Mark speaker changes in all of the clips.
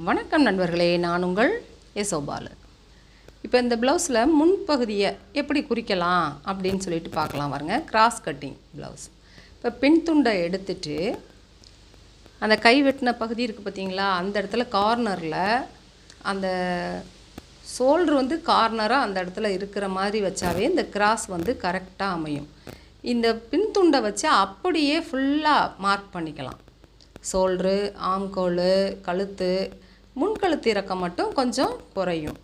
Speaker 1: வணக்கம் நண்பர்களே நான் உங்கள் யசோபாலு இப்போ இந்த ப்ளவுஸில் முன்பகுதியை எப்படி குறிக்கலாம் அப்படின்னு சொல்லிட்டு பார்க்கலாம் பாருங்க. கிராஸ் கட்டிங் ப்ளவுஸ் இப்போ பின் துண்டை எடுத்துட்டு அந்த கை வெட்டின பகுதி இருக்குது பார்த்தீங்களா அந்த இடத்துல கார்னரில் அந்த சோல்டர் வந்து கார்னராக அந்த இடத்துல இருக்கிற மாதிரி வச்சாவே இந்த கிராஸ் வந்து கரெக்டாக அமையும். இந்த பின் துண்டை வச்சு அப்படியே ஃபுல்லாக மார்க் பண்ணிக்கலாம். ஷோல்ட்ரு ஆம்கோல் கழுத்து முன்கழுத்து இறக்கம் மட்டும் கொஞ்சம் குறையும்.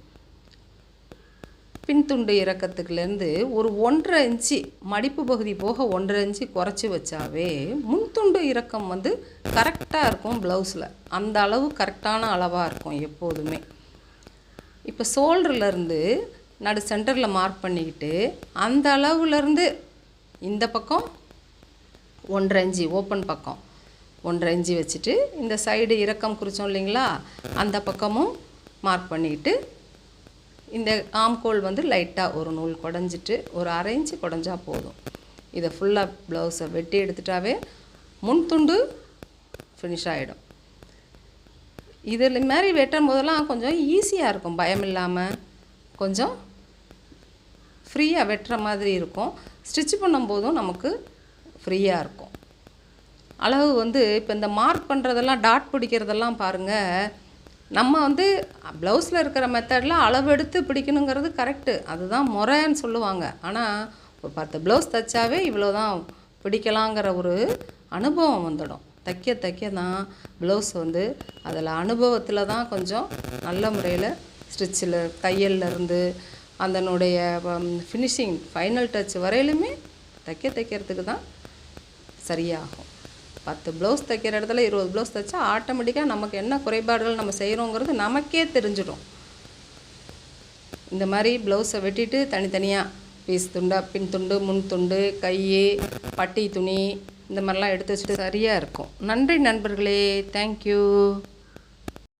Speaker 1: பின்துண்டு இறக்கத்துக்குலேருந்து ஒரு ஒன்றரை இன்ச்சு மடிப்பு பகுதி போக ஒன்றரை இன்ச்சு குறைச்சி வச்சாவே முன்துண்டு இறக்கம் வந்து கரெக்டாக இருக்கும் ப்ளவுஸில். அந்த அளவு கரெக்டான அளவாக இருக்கும் எப்போதுமே. இப்போ ஷோல்டர்லேருந்து நடு சென்டரில் மார்க் பண்ணிக்கிட்டு அந்த அளவுலேருந்து இந்த பக்கம் ஒன்றரை இன்ச்சு ஓப்பன் பக்கம். ஒன்றரை இஞ்சி வச்சுட்டு இந்த சைடு இறக்கம் குறித்தோம் இல்லைங்களா அந்த பக்கமும் மார்க் பண்ணிக்கிட்டு இந்த ஆம்கோல் வந்து லைட்டாக ஒரு நூல் குடஞ்சிட்டு ஒரு அரை இன்ச்சு குடஞ்சா போதும். இதை ஃபுல்லாக ப்ளவுஸை வெட்டி எடுத்துட்டாவே முன் துண்டு ஃபினிஷ் ஆகிடும் இதில் மாதிரி வெட்டும் போதெல்லாம் கொஞ்சம் ஈஸியாக இருக்கும். பயம் இல்லாமல் கொஞ்சம் ஃப்ரீயாக வெட்டுற மாதிரி இருக்கும். ஸ்டிச் பண்ணும்போதும் நமக்கு ஃப்ரீயாக இருக்கும். அளவு வந்து இப்போ இந்த மார்க் பண்ணுறதெல்லாம் டாட் பிடிக்கிறதெல்லாம் பாருங்கள் நம்ம வந்து ப்ளவுஸில் இருக்கிற மெத்தடில் அளவு எடுத்து பிடிக்கணுங்கிறது கரெக்டு அதுதான் முறைன்னு சொல்லுவாங்க. ஆனால் ஒரு பத்து ப்ளவுஸ் தைச்சாவே இவ்வளோ தான் பிடிக்கலாங்கிற ஒரு அனுபவம் வந்துடும். தைக்க தைக்க தான் ப்ளவுஸ் வந்து அதில் அனுபவத்தில் தான் கொஞ்சம் நல்ல முறையில் ஸ்டிச்சில் தையல்ல இருந்து அதனுடைய ஃபினிஷிங் ஃபைனல் டச் வரையிலுமே தைக்க தைக்கிறதுக்கு தான் சரியாகும். பத்து ப்ளவுஸ் தைக்கிற இடத்துல இருபது ப்ளவுஸ் தைச்சா ஆட்டோமேட்டிக்காக நமக்கு என்ன குறைபாடுகள் நம்ம செய்கிறோங்கிறது நமக்கே தெரிஞ்சிடும். இந்த மாதிரி ப்ளவுஸை வெட்டிட்டு தனித்தனியாக பீஸ் துண்டா பின் துண்டு முன் துண்டு கை பட்டி துணி இந்த மாதிரிலாம் எடுத்து வச்சுட்டு சரியாக இருக்கும். நன்றி நண்பர்களே. தேங்க்யூ